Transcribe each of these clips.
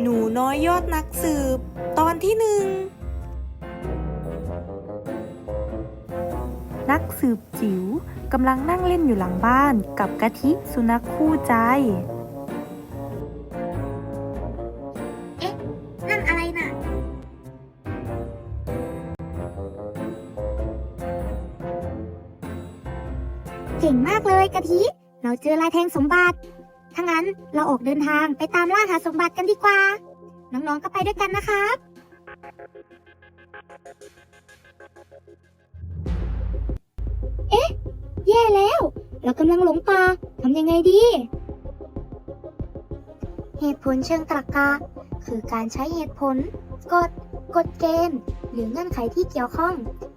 หนูน้อยยอดนักสืบ ตอนที่หนึ่ง นักสืบจิ๋วกำลังนั่งเล่นอยู่หลังบ้านกับกะทิสุนัขคู่ใจนั่นอะไรน่ะ เก่งมากเลยกะทิ เราเจอลายแทงสมบัติ ถ้างั้นเราออกเดินทางไปตามล่าหาสมบัติกันดีกว่า น้องๆก็ไปด้วยกันนะครับ เอ๊ะ แย่แล้ว เรากำลังหลงป่าทำยังไงดี เหตุผลเชิงตรรกะ คือการใช้เหตุผล กฎกฎเกณฑ์หรือเงื่อนไขที่เกี่ยวข้อง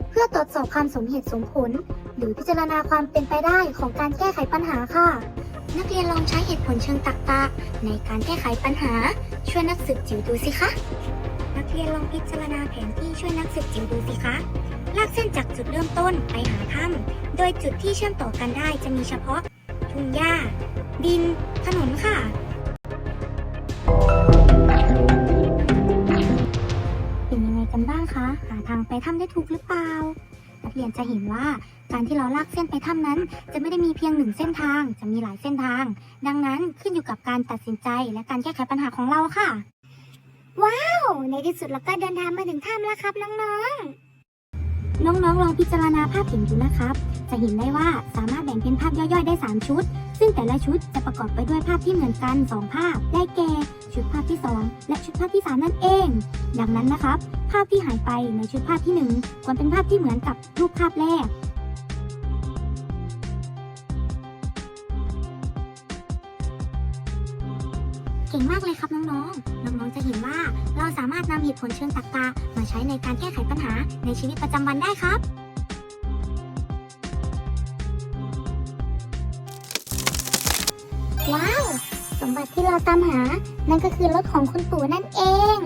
เพื่อตรวจสอบความสมเหตุสมผล หรือพิจารณาความเป็นไปได้ของการแก้ไขปัญหาค่ะ นักเรียนลองใช้เหตุผลเชิงตรรกะในการแก้ไขปัญหา ช่วยนักสืบจิ๋วดูสิคะ นักเรียนลองพิจารณาแผนที่ช่วยนักสืบจิ๋วดูสิคะ ลากเส้นจากจุดเริ่มต้นไปหาถ้ำโดยจุดที่เชื่อมต่อกันได้จะมีเฉพาะ ทุ่งหญ้า ดิน ถนนค่ะเป็นยังไงกันบ้างคะ หาทางไปถ้ำได้ถูกหรือเปล่า นักเรียนจะเห็นว่า การที่เราลากเส้นไปถ้ำนั้น จะไม่ได้มีเพียงหนึ่งเส้นทาง จะมีหลายเส้นทาง ดังนั้นขึ้นอยู่กับการตัดสินใจและการแก้ไขปัญหาของเราค่ะ ว้าว ในที่สุดเราก็เดินทางมาถึงถ้ำแล้วครับน้องๆ น้องๆลองพิจารณาภาพเห็นดูนะครับ จะเห็นได้ว่าสามารถแบ่งเป็นภาพย่อยๆได้ 3 ชุด ซึ่งแต่ละชุดจะประกอบไปด้วยภาพที่เหมือนกัน 2 ภาพ ได้แก่ ชุดภาพที่ 2 และชุดภาพที่ 3 นั่นเอง ดังนั้นนะครับ ภาพที่หายไปในชุดภาพที่ 1 ควรเป็นภาพที่เหมือนกับรูปภาพแรก เก่งมากเลยครับน้องๆ น้องๆ จะเห็นว่าเราสามารถนำเหตุผลเชิงตรรกะมาใช้ในการแก้ไขปัญหาในชีวิตประจำวันได้ครับว้าว สมบัติที่เราตามหา นั่นก็คือรถของคุณปู่นั่นเอง